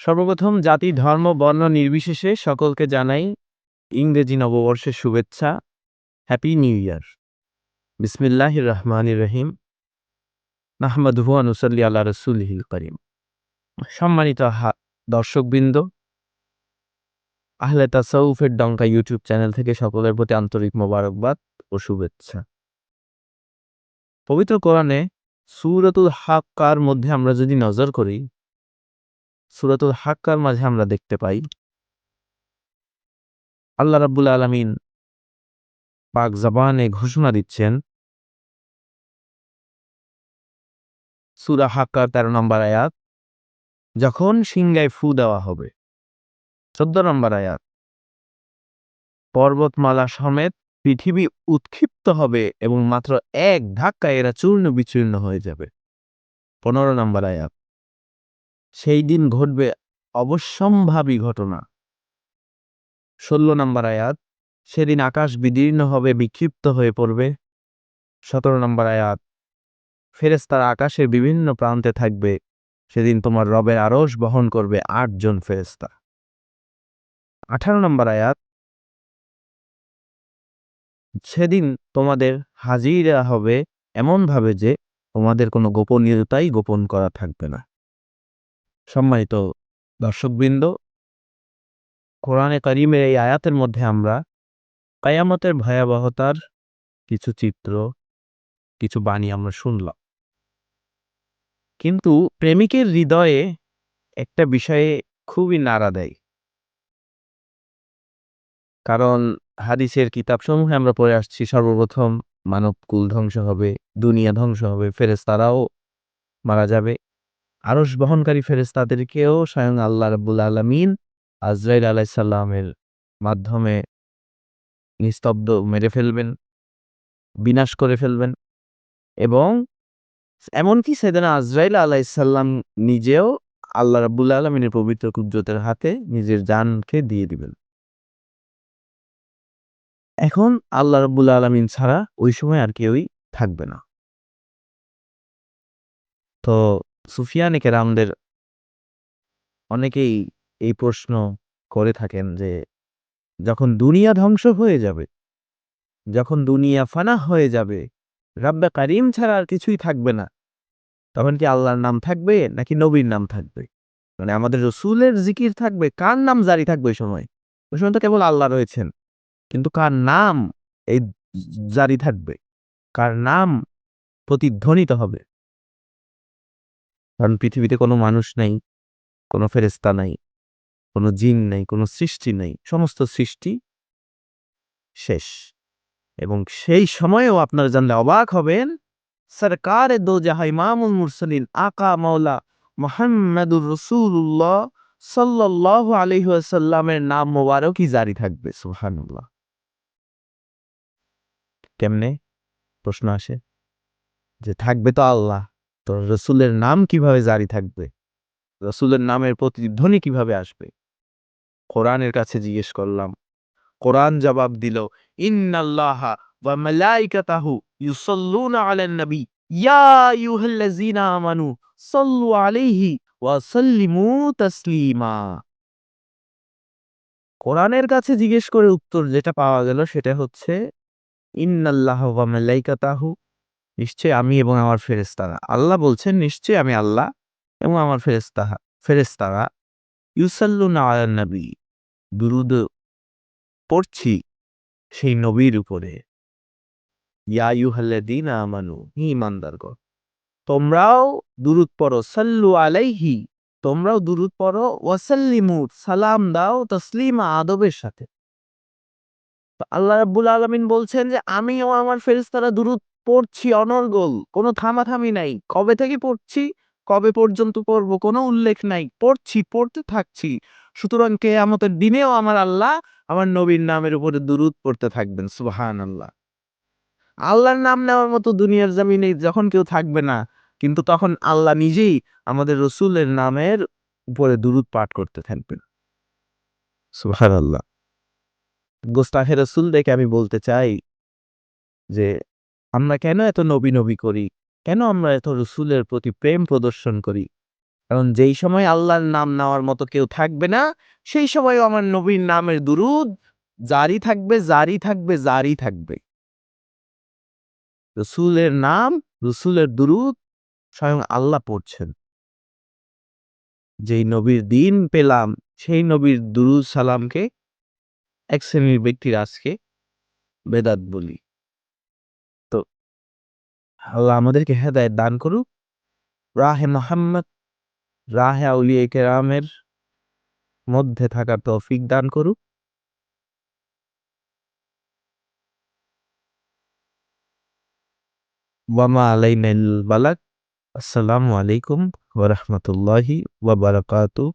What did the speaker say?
সর্বপ্রথম জাতি, ধর্ম, বর্ণ নির্বিশেষে সকলকে জানাই ইংরেজি নববর্ষের শুভেচ্ছা। হ্যাপি নিউ ইয়ার বিসমিল্লাহ রহমান রহিম। নাহমাদুহু আনুসাল্লি আল্লাহ রসুলহিল করিম। সম্মানিত দর্শকবৃন্দ, আহলে তাসাউফের ডঙ্কা ইউটিউব চ্যানেল থেকে সকলের প্রতি আন্তরিক মোবারকবাদ ও শুভেচ্ছা। পবিত্র কোরআনে সুরতুল হাক্কার মধ্যে আমরা যদি নজর করি সুরাতুল হাক্কার মাঝে আমরা দেখতে পাই, আল্লাহ রাব্বুল আলামিন পাক জবানে ঘোষণা দিচ্ছেন, সুরা হাক্কার তেরো নম্বর আয়াত, যখন সিংগায় ফু দেওয়া হবে, চোদ্দ নম্বর আয়াত, পর্বতমালা সমেত পৃথিবী উৎক্ষিপ্ত হবে এবং মাত্র এক ধাক্কায় এরা চূর্ণ বিচূর্ণ হয়ে যাবে, পনেরো নম্বর আয়াত। সেই দিন ঘটবে অবশ্যম্ভাবী ঘটনা। ষোলো নম্বর আয়াত, সেদিন আকাশ বিদীর্ণ হবে, বিক্ষিপ্ত হয়ে পড়বে। সতেরো নম্বর আয়াত ফেরেস্তারা আকাশের বিভিন্ন প্রান্তে থাকবে। সেদিন তোমার রবের আরস বহন করবে আটজন ফেরেস্তা আঠারো নম্বর আয়াত, সেদিন তোমাদের হাজিরা হবে এমনভাবে যে তোমাদের কোনো গোপনীয়তাই গোপন করা থাকবে না। সম্মানিত দর্শকবৃন্দ, কোরআনে করিমের এই আয়াতের মধ্যে আমরা কায়ামতের ভয়াবহতার কিছু চিত্র, কিছু বাণী আমরা শুনলাম। কিন্তু প্রেমিকের হৃদয়ে একটা বিষয়ে খুবই নাড়া দেয়। কারণ হাদিসের কিতাবসমূহে আমরা পড়ে আসছি, সর্বপ্রথম মানব কুল ধ্বংস হবে, দুনিয়া ধ্বংস হবে ফেরেস্তারাও মারা যাবে। আরস বহনকারী ফেরেস্তাদেরকেও স্বয়ং আল্লাহ রাব্বুল আলমিন আজরাইল আলাইসাল্লামের মাধ্যমে নিস্তব্ধ মেরে ফেলবেন, বিনাশ করে ফেলবেন এবং এমনকি সেদিন আজরাইল আলাইসাল্লাম নিজেও আল্লাহ রাব্বুল আলমিনের পবিত্র কুদ্রতের হাতে নিজের জানকে দিয়ে দিবেন। এখন আল্লাহ রাব্বুল আলমিন ছাড়া ওই সময় আর কেউই থাকবে না। তো সুফিয়ান কেরামদের অনেকেই এই প্রশ্ন করে থাকেন যে, যখন দুনিয়া ধ্বংস হয়ে যাবে, যখন দুনিয়া ফানা হয়ে যাবে, রাব্বা কারিম ছাড়া আর কিছুই থাকবে না। তখন কি আল্লাহর নাম থাকবে নাকি নবীর নাম থাকবে? মানে আমাদের রসুলের জিকির থাকবে, কার নাম জারি থাকবে ওই সময়? ওই সময় তো কেবল আল্লাহ রয়েছেন। কিন্তু কার নাম এই জারি থাকবে? কার নাম প্রতিধ্বনিত হবে? কারণ পৃথিবীতে কোনো মানুষ নাই, কোনো ফেরেস্তা নাই, কোনো জিন নাই, কোনো সৃষ্টি নাই, সমস্ত সৃষ্টি শেষ। এবং সেই সময়েও আপনারা জানলে অবাক হবেন, সরকার দো জাহা ইমামুল মুরসালিন, আকা মাওলা মোহাম্মদুর রসুল্লাহ সাল্লাহ আলহিহাসাল্লামের নাম মোবারকই জারি থাকবে সুহানুল্লাহ কেমনে? প্রশ্ন আসে যে থাকবে তো আল্লাহ। তো রসুলের নাম কীভাবে জারি থাকবে? রসুলের নামের প্রতিধ্বনি কীভাবে আসবে? কোরআনের কাছে জিজ্ঞেস করলাম, কোরআন জবাব দিল ইয়া তাসলিমা। কোরআনের কাছে জিজ্ঞেস করে উত্তর যেটা পাওয়া গেল সেটা হচ্ছে, ইন্নাল্লাহ ওয়া মালাইকাতাহু নিশ্চয় আমি এবং আমার ফেরেস্তারা আল্লাহ বলছেন নিশ্চয় আমি আল্লাহ এবং আমার ফেরেস্তা ফেরেস্তারা ইউসাল্লুন আলান নবী। দুরুদ পড়ছি সেই নবীর উপরে। ইয়া আমানু, হি তোমরাও দুরুদ পড়ো, সাল্লু আলাইহি, তোমরাও দুরুদ পড়ো, ওয়াসাল্লিমু, সালাম দাও তসলিমা আদবের সাথে। আল্লাহ রাব্বুল আলামিন বলছেন যে আমিও আমার ফেরেস্তারা দুরুদ পড়ছি অনর্গল, কোনো থামাথামি নাই। কবে থেকে পড়ছি? কবে পর্যন্ত পড়ব? কোনো উল্লেখ নাই। পড়ছি, পড়তে থাকছি। সুতরাং কে আমাদের দিনেও আমার আল্লাহ আমার নবীর নামের উপরে দুরুদ পড়তে থাকবেন সুবাহান আল্লাহ আল্লাহর নাম নেওয়ার মতো দুনিয়ার জামিনে যখন কেউ থাকবে না, কিন্তু তখন আল্লাহ নিজেই আমাদের রসুলের নামের উপরে দুরুদ পাঠ করতে থাকবেন। সুবাহান আল্লাহ গোস্তাহে রসুল দেখে আমি বলতে চাই যে আমরা কেন এত নবী নবী করি? কেন আমরা এত রসুলের প্রতি প্রেম প্রদর্শন করি? কারণ যেই সময় আল্লাহর নাম নেওয়ার মতো কেউ থাকবে না, সেই সময় আমার নবীর নামের দুরুদ জারি থাকবে জারি থাকবে জারি থাকবে। রসুলের নাম, রসুলের দুরুদ স্বয়ং আল্লাহ পড়ছেন। যেই নবীর দিন পেলাম, সেই নবীর দুরুদ সালামকে এক শ্রেণির ব্যক্তির আজকে বেদাত বলি। আল্লাহ আমাদেরকে হেদায়ত দান করুক রাহে মোহাম্মদ রাহে আউলিয়া কেরামের মধ্যে থাকার তৌফিক দান করুক ওয়ামা আলাইনাল বালাক আসসালামু আলাইকুম ওয়া রাহমাতুল্লাহি ওয়া বারাকাতুহু